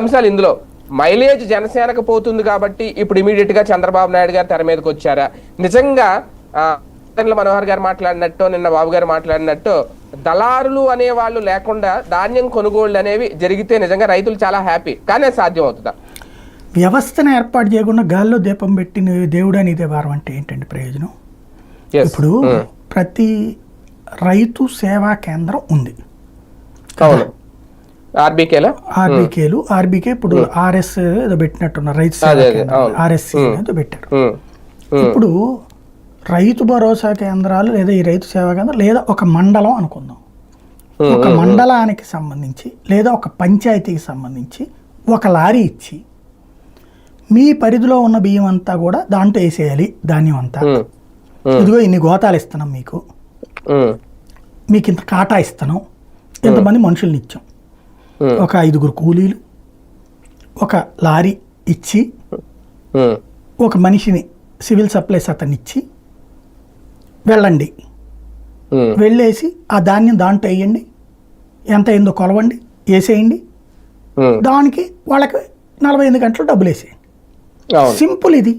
అంశాలు ఇందులో. మైలేజ్ జనసేనకు పోతుంది కాబట్టి ఇప్పుడు ఇమీడియట్గా చంద్రబాబు నాయుడు గారు తెర మీదకి వచ్చారా? నిజంగా మనోహర్ గారు మాట్లాడినట్టు నిన్న బాబు గారు మాట్లాడినట్టు దళారులు అనే వాళ్ళు లేకుండా ధాన్యం కొనుగోళ్ళు అనేవి జరిగితే నిజంగా రైతులు చాలా హ్యాపీ. కానీ సాధ్యం అవుతుందా వ్యవస్థను ఏర్పాటు చేయకుండా గాల్లో దీపం పెట్టిన దేవుడు అని ఇదే వారం అంటే ఏంటండి ప్రయోజనం? Yes. ఇప్పుడు ఉమ్. ప్రతి రైతు సేవా కేంద్రం ఉంది. ఆర్బీకేలా ఆర్బీకేలు ఆర్బీకే ఇప్పుడు ఆర్ఎస్ ఏదో పెట్టినట్టున్నారు రైతు. ఆర్ఎస్సి ఏదో పెట్టారు. ఇప్పుడు రైతు భరోసా కేంద్రాలు లేదా ఈ రైతు సేవా కేంద్రం లేదా ఒక మండలం అనుకుందాం. ఒక మండలానికి సంబంధించి లేదా ఒక పంచాయతీకి సంబంధించి ఒక లారీ ఇచ్చి మీ పరిధిలో ఉన్న బియ్యం అంతా కూడా దాంట్లో వేసేయాలి ధాన్యం అంతా. ఇదిగో ఇన్ని గోతాలు ఇస్తున్నాం మీకు. మీకు ఇంత కాటా ఇస్తున్నాం ఇంతమంది మనుషుల్ని ఇచ్చాం. ఒక ఐదుగురు కూలీలు ఒక లారీ ఇచ్చి. ఒక మనిషిని సివిల్ సప్లైస్ అతన్ని ఇచ్చి వెళ్ళండి. వెళ్ళేసి ఆ ధాన్యం దాంట్లో వేయండి. ఎంత అయిందో కొలవండి వేసేయండి. దానికి వాళ్ళకి నలభై ఎనిమిది గంటలు డబ్బులు వేసేయండి. సింపుల్ ఇది.